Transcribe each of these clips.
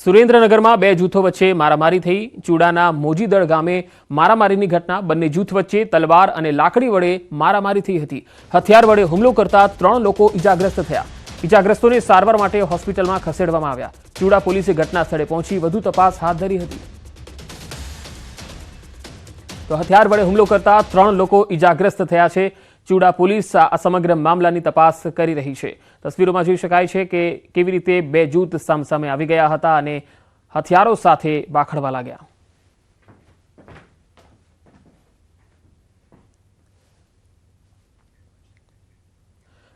સુરેન્દ્રનગરમાં બે જૂથો વચ્ચે મારામારી થઈ. ચૂડાના મોજીદળ ગામે મારામારીની ઘટના. બંને જૂથ વચ્ચે તલવાર અને લાકડી વડે મારામારી થઈ હતી. હથિયાર વડે હુમલો કરતા ત્રણ લોકો ઇજાગ્રસ્ત થયા. ઇજાગ્રસ્તોને સારવાર માટે હોસ્પિટલમાં ખસેડવામાં આવ્યા. ચૂડા પોલીસે ઘટના સ્થળે પહોંચી વધુ તપાસ હાથ ધરી હતી. તો હથિયાર વડે હુમલો કરતા ત્રણ લોકો ઇજાગ્રસ્ત થયા છે. ચૂડા પોલીસ આ સમગ્ર મામલાની તપાસ કરી રહી છે. તસવીરોમાં જોઈ શકાય છે કે કેવી રીતે બે જૂથ સામસામે આવી ગયા હતા અને હથિયારો સાથે વાખડવા લાગ્યા.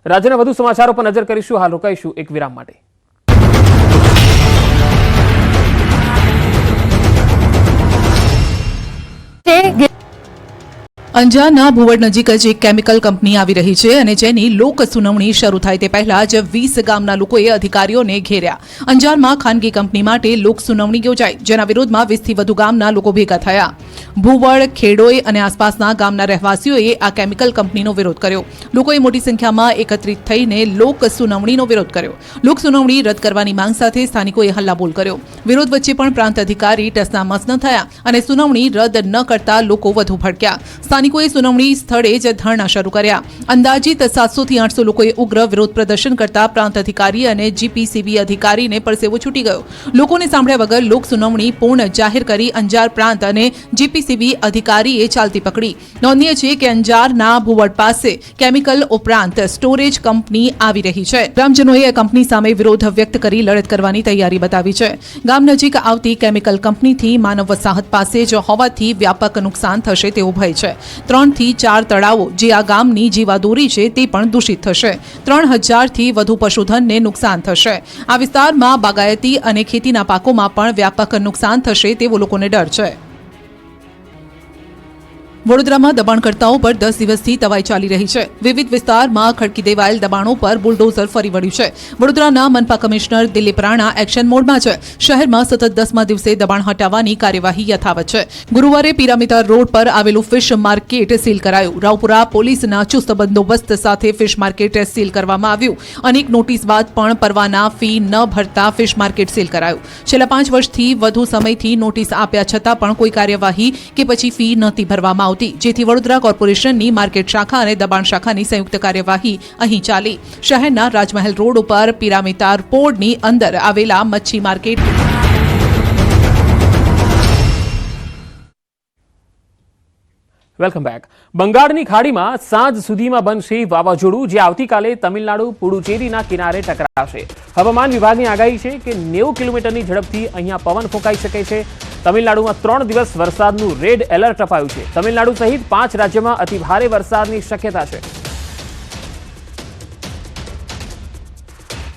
રાજ્યના વધુ સમાચારો પર નજર કરીશું. હાલ રોકાઈશું એક વિરામ માટે. અંજારના ભુવડ નજીક જ એક કેમિકલ કંપની આવી રહી છે અને જેની લોક સુનાવણી શરૂ થાય તે પહેલા જ વીસ ગામના લોકોએ અધિકારીઓને ઘેર્યા. અંજારમાં ખાનગી કંપની માટે લોક સુનાવણી યોજાઈ, જેના વિરોધમાં વીસથી વધુ ગામના લોકો ભેગા થયા. ભુવડ, ખેડોઈ અને આસપાસના ગામના રહેવાસીઓએ આ કેમિકલ કંપનીનો વિરોધ કર્યો. લોકોએ મોટી સંખ્યામાં એકત્રિત થઈને લોક સુનાવણીનો વિરોધ કર્યો. લોક સુનાવણી રદ કરવાની માંગ સાથે સ્થાનિકોએ હલ્લાબોલ કર્યો. વિરોધ વચ્ચે પણ પ્રાંત અધિકારી ટસના મસ ન થયા અને સુનાવણી રદ ન કરતા લોકો વધુ ભડક્યા. સ્થાનિકોએ સુનાવણી સ્થળે જ ધરણા શરૂ કર્યા. અંદાજિત સાતસોથી આઠસો લોકોએ ઉગ્ર વિરોધ પ્રદર્શન કરતા પ્રાંત અધિકારી અને જીપીસીબી અધિકારીને પરસેવો છૂટી ગયો. લોકોને સાંભળ્યા વગર લોક સુનાવણી પૂર્ણ જાહેર કરી અંજાર પ્રાંત અને જીપીસીબી અધિકારીએ ચાલતી પકડી. નોંધનીય છે કે અંજારના ભુવડ પાસે કેમિકલ ઉપરાંત સ્ટોરેજ કંપની આવી રહી છે. ગ્રામજનોએ કંપની સામે વિરોધ વ્યક્ત કરી લડત કરવાની તૈયારી બતાવી છે. ગામ નજીક આવતી કેમિકલ કંપનીથી માનવ વસાહત પાસે જ હોવાથી વ્યાપક નુકસાન થશે તેવો ભય છે. ત્રણથી ચાર તળાવો જે આ ગામની જીવાદોરી છે તે પણ દૂષિત થશે. ત્રણ હજારથી વધુ પશુધનને નુકસાન થશે. આ વિસ્તારમાં બાગાયતી અને ખેતીના પાકોમાં પણ વ્યાપક નુકસાન થશે તેવો લોકોને ડર છે. વડોદરામાં દબાણકર્તાઓ પર દસ દિવસથી તવાઈ ચાલી રહી છે. વિવિધ વિસ્તારમાં ખડકી દેવાયેલ દબાણો પર બુલડોઝર ફરી વળ્યું છે. વડોદરાના મનપા કમિશનર દિલીપ રાણા એક્શન મોડમાં છે. શહેરમાં સતત દસમા દિવસે દબાણ હટાવવાની કાર્યવાહી યથાવત છે. ગુરુવારે પિરામિતા રોડ પર આવેલું ફિશ માર્કેટ સીલ કરાયું. રાવપુરા પોલીસના ચુસ્ત બંદોબસ્ત સાથે ફિશ માર્કેટ સીલ કરવામાં આવ્યું. અનેક નોટિસ બાદ પણ પરવાના ફી ન ભરતા ફિશ માર્કેટ સીલ કરાયું. છેલ્લા પાંચ વર્ષથી વધુ સમયથી નોટિસ આપ્યા છતાં પણ કોઈ કાર્યવાહી કે પછી ફી નહોતી ભરવામાં આવતી. જેથી વડોદરા કોર્પોરેશનની માર્કેટ શાખા અને દબાણ શાખાની સંયુક્ત કાર્યવાહી અહીં ચાલી. શહેરના રાજમહેલ રોડ ઉપર પિરામિતાર પોળની અંદર આવેલા મચ્છી માર્કેટ. વેલકમ બેક બંગાળની ખાડીમાં સાંજ સુધીમાં બનશે વાવાઝોડું, જે આવતીકાલે તમિલનાડુ, પુડુચેરીના કિનારે ટકરાશે. હવામાન વિભાગની આગાહી છે કે નેવું કિલોમીટરની ઝડપથી અહીંયા પવન ફૂંકાઈ શકે છે. તમિલનાડુમાં ત્રણ દિવસ વરસાદનું રેડ એલર્ટ અપાયું છે. તમિલનાડુ સહિત પાંચ રાજ્યમાં અતિભારે વરસાદની શક્યતા છે.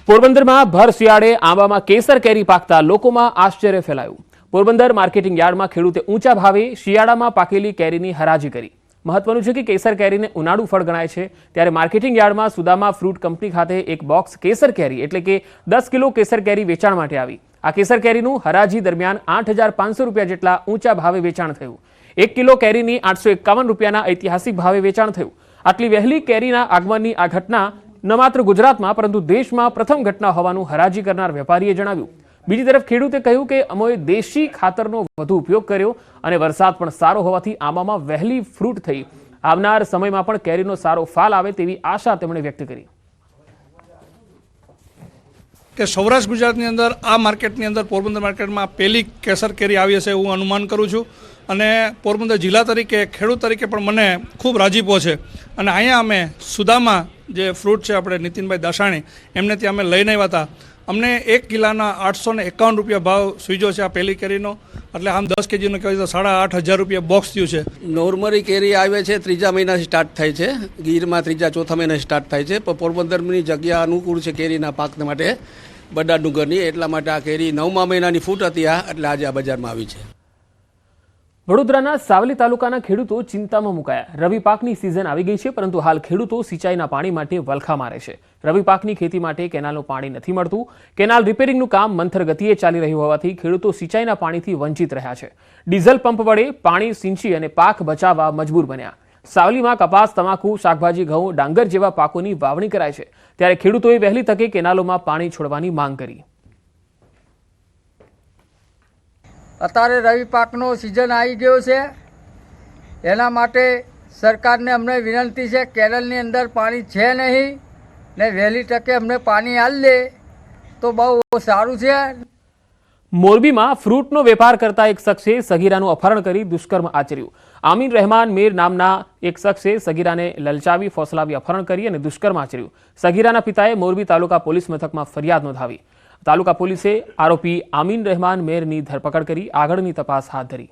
પોરબંદરમાં ભર શિયાળે આંબામાં કેસર કેરી પાકતા લોકોમાં આશ્ચર્ય ફેલાયું. પોરબંદર માર્કેટિંગ યાર્ડમાં ખેડૂતે ઊંચા ભાવે શિયાળામાં પાકેલી કેરીની હરાજી કરી. મહત્વનું છે કે કેસર કેરીને ઉનાળુ ફળ ગણાય છે. ત્યારે માર્કેટિંગ યાર્ડમાં સુદામા ફ્રૂટ કંપની ખાતે એક બોક્સ કેસર કેરી, એટલે કે દસ કિલો કેસર કેરી વેચાણ માટે આવી. આ કેસર કેરીનું હરાજી દરમિયાન આઠ હજાર પાંચસો રૂપિયા જેટલા ઊંચા ભાવે વેચાણ થયું. એક કિલો કેરીની આઠસો એકાવન રૂપિયાના ઐતિહાસિક ભાવે વેચાણ થયું. આટલી વહેલી કેરીના આગમનની આ ઘટના ન માત્ર ગુજરાતમાં, પરંતુ દેશમાં પ્રથમ ઘટના હોવાનું હરાજી કરનાર વેપારીએ જણાવ્યું. બીજી તરફ, ખેડૂતે કહ્યું કે અમોએ દેશી ખાતરનો વધુ ઉપયોગ કર્યો અને વરસાદ પણ સારો હોવાથી આંબામાં વહેલી ફ્રૂટ થઈ. આવનાર સમયમાં પણ કેરીનો સારો ફાલ આવે તેવી આશા તેમણે વ્યક્ત કરી. કે સૌરાષ્ટ્ર ગુજરાતની અંદર આ માર્કેટની અંદર પોરબંદર માર્કેટમાં પહેલી કેસર કેરી આવી હશે હું અનુમાન કરું છું. અને પોરબંદર જિલ્લા તરીકે, ખેડૂત તરીકે પણ મને ખૂબ રાજીપો છે. અને અહીંયા અમે સુદામા જે ફ્રૂટ છે આપણે નીતિનભાઈ દાસાણી, એમને ત્યાં અમે લઈને આવ્યા હતા. અમને એક કિલાના આઠસો ને એકાવન રૂપિયા ભાવ સુઈજો છે આ પહેલી કેરીનો. એટલે આમ દસ કેજીનો કહેવાય તો સાડા આઠ હજાર રૂપિયા બોક્સ થયું છે. નોર્મલી કેરી આવે છે ત્રીજા મહિનાથી સ્ટાર્ટ થાય છે. ગીરમાં ત્રીજા, ચોથા મહિના સ્ટાર્ટ થાય છે. પણ પોરબંદરની જગ્યા અનુકૂળ છે કેરીના પાક માટે. બડા ડુંગરની એટલા માટે આ કેરી નવમા મહિનાની ફૂટ હતી આ, એટલે આજે આ બજારમાં આવી છે. વડોદરાના સાવલી તાલુકાના ખેડૂતો ચિંતામાં મુકાયા. રવિ પાકની સિઝન આવી ગઈ છે, પરંતુ હાલ ખેડૂતો સિંચાઈના પાણી માટે વલખા મારે છે. રવિ પાકની ખેતી માટે કેનાલનું પાણી નથી મળતું. કેનાલ રિપેરિંગનું કામ મંથર ગતિએ ચાલી રહ્યું હોવાથી ખેડૂતો સિંચાઈના પાણીથી વંચિત રહ્યા છે. ડીઝલ પંપ વડે પાણી સિંચી અને પાક બચાવવા મજબૂર બન્યા. સાવલીમાં કપાસ, તમાકુ, શાકભાજી, ઘઉં, ડાંગર જેવા પાકોની વાવણી કરાય છે. ત્યારે ખેડૂતોએ વહેલી તકે કેનાલોમાં પાણી છોડવાની માંગ કરી. અત્યારે રવિ પાકનો સિઝન આવી ગયો છે. એના માટે સરકારને અમને વિનંતી છે કેરલની અંદર પાણી છે નહીં ને વહેલી તકે અમને પાણી આલ લે તો બહુ સારું છે. મોરબીમાં ફ્રૂટનો વેપાર કરતા એક શખ્સે સગીરાનું અપહરણ કરી દુષ્કર્મ આચર્યું. આમીન રહેમાન મીર નામના એક શખ્સે સગીરાને લલચાવી, ફોસલાવી, અપહરણ કરી અને દુષ્કર્મ આચર્યું. સગીરાના પિતાએ મોરબી તાલુકા પોલીસ મથકમાં ફરિયાદ નોંધાવી. તાલુકા પોલીસે આરોપી આમીન રહેમાન મેરની ધરપકડ કરી આગળની તપાસ હાથ ધરી.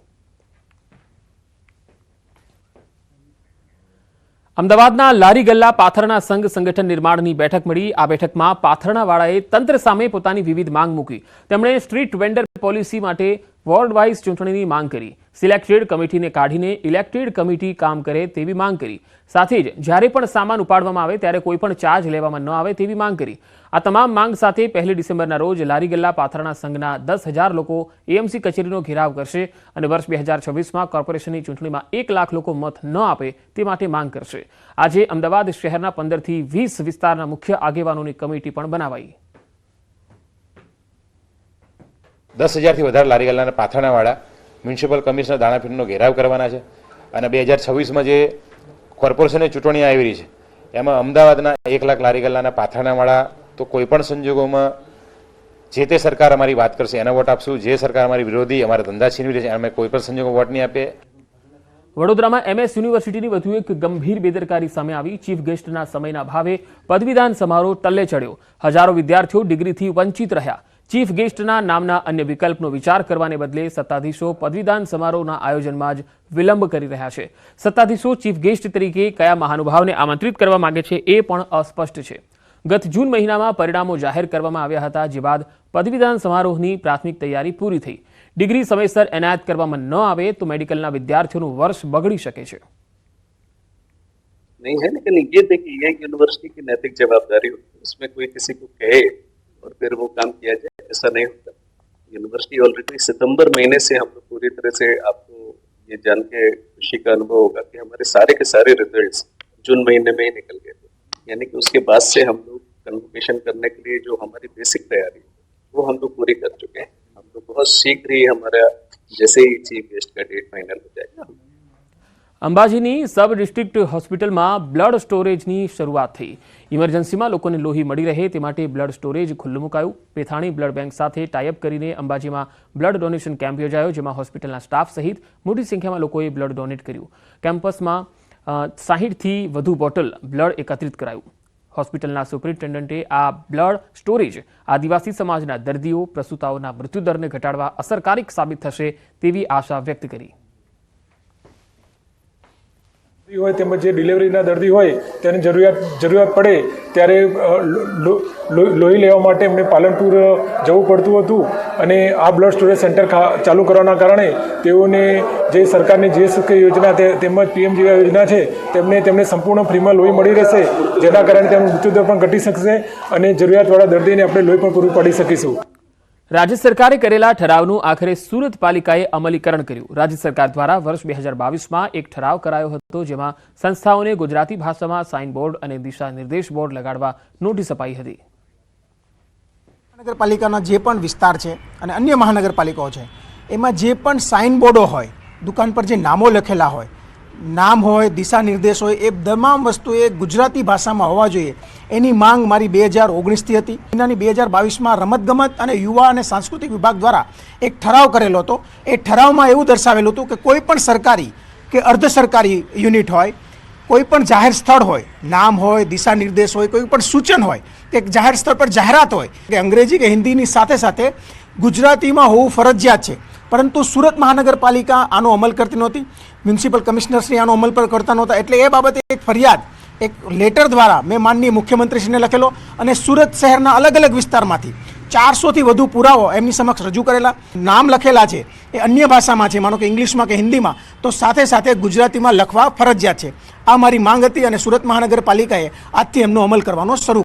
અમદાવાદના લારી ગલ્લા પાથરણા સંઘ સંગઠન નિર્માણની બેઠક મળી. આ બેઠકમાં પાથરણાવાળાએ તંત્ર સામે પોતાની વિવિધ માંગ મૂકી. તેમણે સ્ટ્રીટ વેન્ડર પોલિસી માટે વોર્ડ વાઇઝ ચૂંટણીની માંગ કરી. સિલેક્ટેડ કમિટીને કાઢીને ઇલેક્ટેડ કમિટી કામ કરે તેવી માંગ કરી. સાથે જ જ્યારે પણ સામાન ઉપાડવામાં આવે, ત્યારે કોઈ પણ ચાર્જ લેવામાં ન આવે તેવી માંગ કરી. આ તમામ માંગ સાથે પહેલી ડિસેમ્બરના રોજ લારી ગલ્લા પાથરણા સંઘના દસ હજાર લોકો એએમસી કચેરીનો ઘેરાવ કરશે અને વર્ષ બે હજાર છવ્વીસમાં કોર્પોરેશનની ચૂંટણીમાં એક લાખ લોકો મત ન આપે તે માટે માંગ કરશે. આજે અમદાવાદ શહેરના પંદરથી વીસ વિસ્તારના મુખ્ય આગેવાનોની કમિટી પણ બનાવાઈ. દસ હજારથી વધારે લારી ગલ્લાના પાથરણાવાળા મ્યુનિસિપલ કમિશનર દાણાપીઠનો ઘેરાવ કરવાના છે અને બે હજાર છવ્વીસમાં જે કોર્પોરેશનની ચૂંટણી આવી રહી છે, એમાં અમદાવાદના એક લાખ લારી ગલ્લાના પાથરણાવાળા તો કોઈ પણ સંજોગોમાં જે તે સરકાર અમારી વાત કરશે, એનો વોટ આપશું. જે સરકાર અમારી વિરોધી, અમારા ધંધા છીનવી રહી અમે કોઈ પણ સંજોગો વોટ નહીં આપીએ. વડોદરામાં એમએસ યુનિવર્સિટીની વધુ એક ગંભીર બેદરકારી સામે આવી. ચીફ ગેસ્ટના સમયના ભાવે પદવીદાન સમારોહ ટલ્લે ચડ્યો. હજારો વિદ્યાર્થીઓ ડિગ્રીથી વંચિત રહ્યા. ચીફ ગેસ્ટના નામના અન્ય વિકલ્પનો વિચાર કરવાને બદલે સત્તાધીશો પદવીદાન સમારોહના આયોજનમાં જ વિલંબ કરી રહ્યા છે. સત્તાધીશો ચીફ ગેસ્ટ તરીકે કયા મહાનુભાવને આમંત્રિત કરવા માંગે છે એ પણ અસ્પષ્ટ છે. ગત જૂન મહિનામાં પરિણામો જાહેર કરવામાં આવ્યા હતા જે બાદ પદવીદાન સમારોહની પ્રાથમિક તૈયારી પૂરી થઈ ડિગ્રી સમયસર એનાયત કરવામાં ન આવે તો મેડિકલના વિદ્યાર્થીઓનું વર્ષ બગડી શકે છે नहीं है लेकिन ये देखिए ये एक यूनिवर्सिटी की नैतिक जवाबदारी होती है उसमें कोई किसी को कहे और फिर वो काम किया जाए ऐसा नहीं होता यूनिवर्सिटी ऑलरेडी सितंबर महीने से हम लोग पूरी तरह से आपको ये जान के खुशी का अनुभव होगा कि हमारे सारे के सारे रिजल्ट्स जून महीने में ही निकल गए थे यानी कि उसके बाद से हम लोग कन्वोकेशन करने के लिए जो हमारी बेसिक तैयारी है, वो हम लोग पूरी कर चुके हैं हम लोग बहुत शीघ्र ही हमारा जैसे ही चीफ गेस्ट का डेट फाइनल हो जाएगा हम અંબાજીની સબ ડિસ્ટ્રિક્ટ હોસ્પિટલમાં બ્લડ સ્ટોરેજની શરૂઆત થઈ ઇમરજન્સીમાં લોકોને લોહી મળી રહે તે માટે બ્લડ સ્ટોરેજ ખુલ્લું મુકાયું પેથાણી બ્લડ બેંક સાથે ટાઈઅપ કરીને અંબાજીમાં બ્લડ ડોનેશન કેમ્પ યોજાયો જેમાં હોસ્પિટલના સ્ટાફ સહિત મોટી સંખ્યામાં લોકોએ બ્લડ ડોનેટ કર્યું કેમ્પસમાં સાહીઠથી વધુ બોટલ બ્લડ એકત્રિત કરાયું. હોસ્પિટલના સુપરિન્ટેન્ડન્ટે આ બ્લડ સ્ટોરેજ આદિવાસી સમાજના દર્દીઓ, પ્રસૂતાઓના મૃત્યુદરને ઘટાડવા અસરકારક સાબિત થશે તેવી આશા વ્યક્ત કરી. હોય તેમજ જે ડિલિવરીના દર્દી હોય તેને જરૂરિયાત જરૂરિયાત પડે ત્યારે લોહી લેવા માટે એમને પાલનપુર જવું પડતું હતું અને આ બ્લડ સ્ટોરેજ સેન્ટર ચાલુ કરવાના કારણે તેઓને જે સરકારની જે સુખ યોજના તેમજ પીએમ જેવા યોજના છે, તેમને તેમને સંપૂર્ણ ફ્રીમાં લોહી મળી રહેશે, જેના કારણે તેમનો મૃત્યુદર પણ ઘટી શકશે અને જરૂરિયાતવાળા દર્દીને આપણે લોહી પણ પૂરું પાડી શકીશું. રાજ્ય સરકારે કરેલા ઠરાવનું આખરે સુરત પાલિકાએ અમલીકરણ કર્યું. રાજ્ય સરકાર દ્વારા વર્ષ બે હજાર બાવીસમાં એક ઠરાવ કરાયો હતો, જેમાં સંસ્થાઓને ગુજરાતી ભાષામાં સાઇન બોર્ડ અને દિશા નિર્દેશ બોર્ડ લગાડવા નોટિસ અપાઈ હતી. મહાનગરપાલિકાના જે પણ વિસ્તાર છે અને અન્ય મહાનગરપાલિકાઓ છે, એમાં જે પણ સાઇન બોર્ડો હોય, દુકાન પર જે નામો લખેલા હોય નામ હોય દિશા નિર્દેશ હોય, એ તમામ વસ્તુ એ ગુજરાતી ભાષામાં હોવા જોઈએ. એની માંગ મારી બે હજાર ઓગણીસથી હતી. મહિનાની બે હજાર બાવીસમાં રમતગમત અને યુવા અને સાંસ્કૃતિક વિભાગ દ્વારા એક ઠરાવ કરેલો હતો. એ ઠરાવમાં એવું દર્શાવેલું હતું કે કોઈ પણ સરકારી કે અર્ધ સરકારી યુનિટ હોય, કોઈ પણ જાહેર સ્થળ હોય, નામ હોય દિશા નિર્દેશ હોય, કોઈ પણ સૂચન હોય, કે જાહેર સ્થળ પર જાહેરાત હોય, કે અંગ્રેજી કે હિન્દીની સાથે સાથે ગુજરાતીમાં હોવું ફરજિયાત છે. પરંતુ સુરત મહાનગરપાલિકા આનો અમલ કરતી નહોતી. મ્યુનિસિપલ કમિશનરશ્રી આનો અમલ પર કરતા નહોતા. એટલે એ બાબતે એક ફરિયાદ, એક લેટર દ્વારા મેં માનનીય મુખ્યમંત્રીશ્રીને લખેલો અને સુરત શહેરના અલગ અલગ વિસ્તારમાંથી ચારસોથી વધુ પુરાવો એમની સમક્ષ રજૂ કરેલા. નામ લખેલા છે, એ અન્ય ભાષામાં છે, માનો કે ઇંગ્લિશમાં કે હિન્દીમાં, તો સાથે સાથે ગુજરાતીમાં લખવા ફરજિયાત છે. આ મારી માંગ હતી અને સુરત મહાનગરપાલિકાએ આજથી એમનો અમલ કરવાનો શરૂ